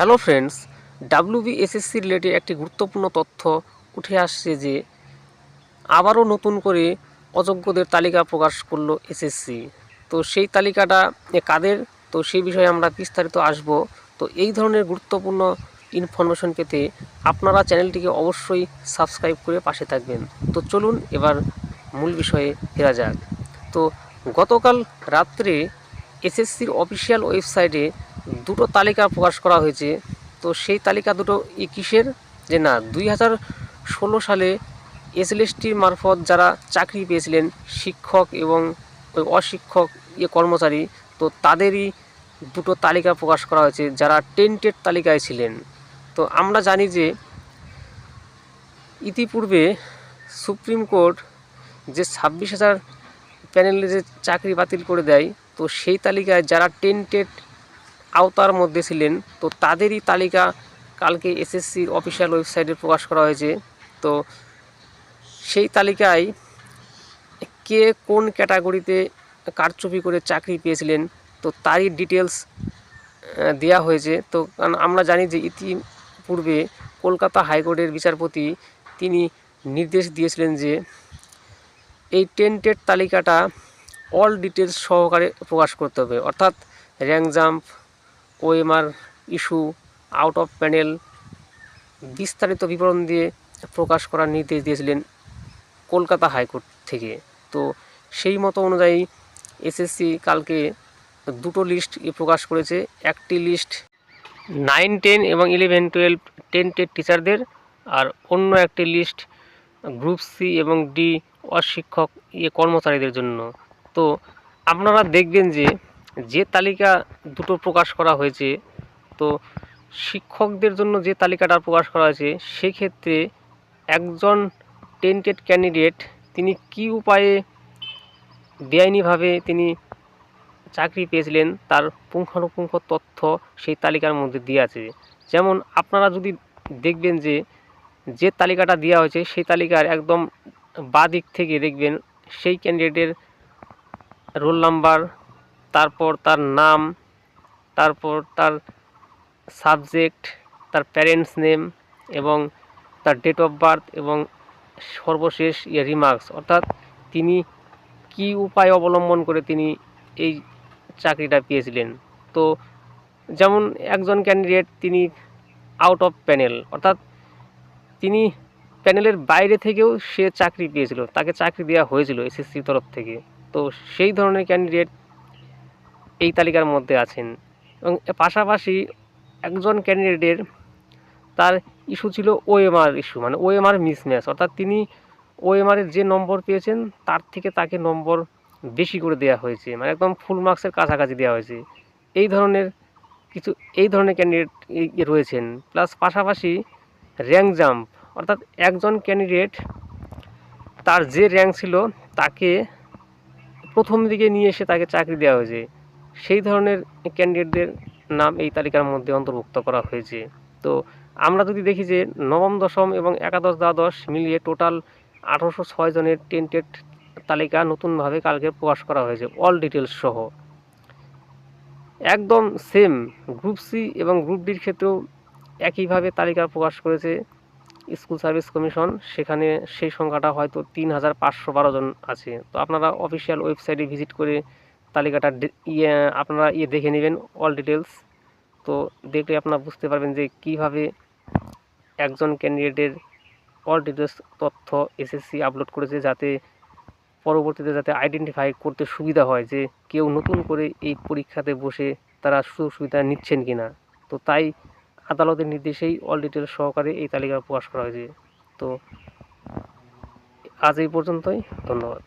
Hello friends WBSSC related একটি গুরুত্বপূর্ণ তথ্য উঠে আসছে যে আবারও নতুন করে অযোগ্যদের তালিকা প্রকাশ করল এসএসসি তো সেই তালিকাটা কাদের? তো সেই বিষয়ে আমরা বিস্তারিত আসব। তো এই ধরনের গুরুত্বপূর্ণ ইনফরমেশন পেতে আপনারা চ্যানেলটিকে অবশ্যই সাবস্ক্রাইব করে পাশে থাকবেন। তো চলুন এবার মূল বিষয়ে ফেরা যাক। তো গতকাল রাত্রে এসএসসির অফিসিয়াল ওয়েবসাইটে দুটো তালিকা প্রকাশ করা হয়েছে। তো সেই তালিকা দুটো ই কিসের? যে না, দুই হাজার ষোলো সালে এসএলএসটির মারফত যারা চাকরি পেয়েছিলেন, শিক্ষক এবং অশিক্ষক ইয়ে কর্মচারী, তো তাদেরই দুটো তালিকা প্রকাশ করা হয়েছে, যারা টেন্টেড তালিকায় ছিলেন। তো আমরা জানি যে ইতিপূর্বে সুপ্রিম কোর্ট যে ছাব্বিশ হাজার প্যানেলে যে চাকরি বাতিল করে দেয়, তো সেই তালিকায় যারা টেন্টেড আওতার মধ্যে ছিলেন। তো তাদেরই তালিকা কালকে এসএসসির অফিসিয়াল ওয়েবসাইটে প্রকাশ করা হয়েছে। তো সেই তালিকায় কে কোন ক্যাটাগরিতে কারচুপি করে চাকরি পেয়েছিলেন, তো তারই ডিটেলস দেওয়া হয়েছে। তো কারণ আমরা জানি যে ইতিপূর্বে কলকাতা হাইকোর্টের বিচারপতি তিনি নির্দেশ দিয়েছিলেন যে এই টেন্টেড তালিকাটা অল ডিটেলস সহকারে প্রকাশ করতে হবে। অর্থাৎ rank jump OMR issue out of panel বিস্তারিত বিবরণ দিয়ে প্রকাশ করার নির্দেশ দিয়েছিলেন কলকাতা হাইকোর্ট থেকে। তো সেই মতো অনুযায়ী এসএসসি কালকে দুটো লিস্ট প্রকাশ করেছে। একটি লিস্ট নাইন টেন এবং ইলেভেন টুয়েলভ টেন টেট টিচারদের আর অন্য একটি লিস্ট গ্রুপ সি এবং ডি অশিক্ষক ইয়ে কর্মচারীদের জন্য। তো আপনারা দেখবেন যে যে তালিকা দুটো প্রকাশ করা হয়েছে, তো শিক্ষকদের জন্য যে তালিকাটা প্রকাশ করা হয়েছে, সেক্ষেত্রে একজন টেন্টেড ক্যান্ডিডেট তিনি কি উপায়ে বেআইনিভাবে তিনি চাকরি পেয়েছিলেন, তার পুঙ্খানুপুঙ্খ তথ্য সেই তালিকার মধ্যে দেওয়া আছে। যেমন আপনারা যদি দেখবেন যে যে তালিকাটা দেওয়া হয়েছে, সেই তালিকার একদম বাঁ দিক থেকে দেখবেন, সেই ক্যান্ডিডেটের রোল নাম্বার তারপর তার নাম, তারপর তার সাবজেক্ট তার প্যারেন্টস নেম এবং তার ডেট অফ বার্থ এবং সর্বশেষ ইয়ে রিমার্কস অর্থাৎ তিনি কি উপায় অবলম্বন করে তিনি এই চাকরিটা পেয়েছিলেন? তো যেমন একজন ক্যান্ডিডেট তিনি আউট অফ প্যানেল অর্থাৎ তিনি প্যানেলের বাইরে থেকেও সে চাকরি পেয়েছিল, তাকে চাকরি দেওয়া হয়েছিল এসএসসির তরফ থেকে। তো সেই ধরনের ক্যান্ডিডেট এই তালিকার মধ্যে আছেন। এবং পাশাপাশি একজন ক্যান্ডিডেটের তার ইস্যু ছিল ওএমআর ইস্যু মানে ওএমআর মিসম্যাচ অর্থাৎ তিনি ওএমআরের যে নম্বর পেয়েছেন, তার থেকে তাকে নম্বর বেশি করে দেওয়া হয়েছে মানে একদম ফুল মার্কসের কাছাকাছি দেওয়া হয়েছে। এই ধরনের কিছু, এই ধরনের ক্যান্ডিডেট রয়েছেন। প্লাস পাশাপাশি র্যাঙ্ক জাম্প অর্থাৎ একজন ক্যান্ডিডেট তার যে র্যাঙ্ক ছিল, তাকে প্রথম দিকে নিয়ে এসে তাকে চাকরি দেওয়া হয়েছে। সেই ধরনের ক্যান্ডিডেটদের নাম এই তালিকার মধ্যে অন্তর্ভুক্ত করা হয়েছে। তো আমরা যদি দেখি যে নবম, দশম এবং একাদশ, দ্বাদশ মিলিয়ে টোটাল আঠারোশো ছয় জনের টেন্টেড তালিকা নতুনভাবে কালকে প্রকাশ করা হয়েছে অল ডিটেলস সহ। একদম সেম গ্রুপ সি এবং গ্রুপ ডির ক্ষেত্রেও একইভাবে তালিকা প্রকাশ করেছে স্কুল সার্ভিস কমিশন, সেখানে সেই সংখ্যাটা হয়তো তিন হাজার পাঁচশো বারো জন আছে। তো আপনারা অফিসিয়াল ওয়েবসাইটে ভিজিট করে তালিকাটা ইয়ে আপনারা ইয়ে দেখে নেবেন অল ডিটেলস তো দেখলে আপনারা বুঝতে পারবেন যে কীভাবে একজন ক্যান্ডিডেটের অল ডিটেলস তথ্য এসএসসি আপলোড করেছে যাতে পরবর্তীতে যাতে আইডেন্টিফাই করতে সুবিধা হয় যে কেউ নতুন করে এই পরীক্ষাতে বসে তারা সুযোগ সুবিধা নিচ্ছেন কি না তো তাই আদালতের নির্দেশেই অল ডিটেলস সহকারে এই তালিকা প্রকাশ করা হয়েছে। তো আজ এই পর্যন্তই, ধন্যবাদ।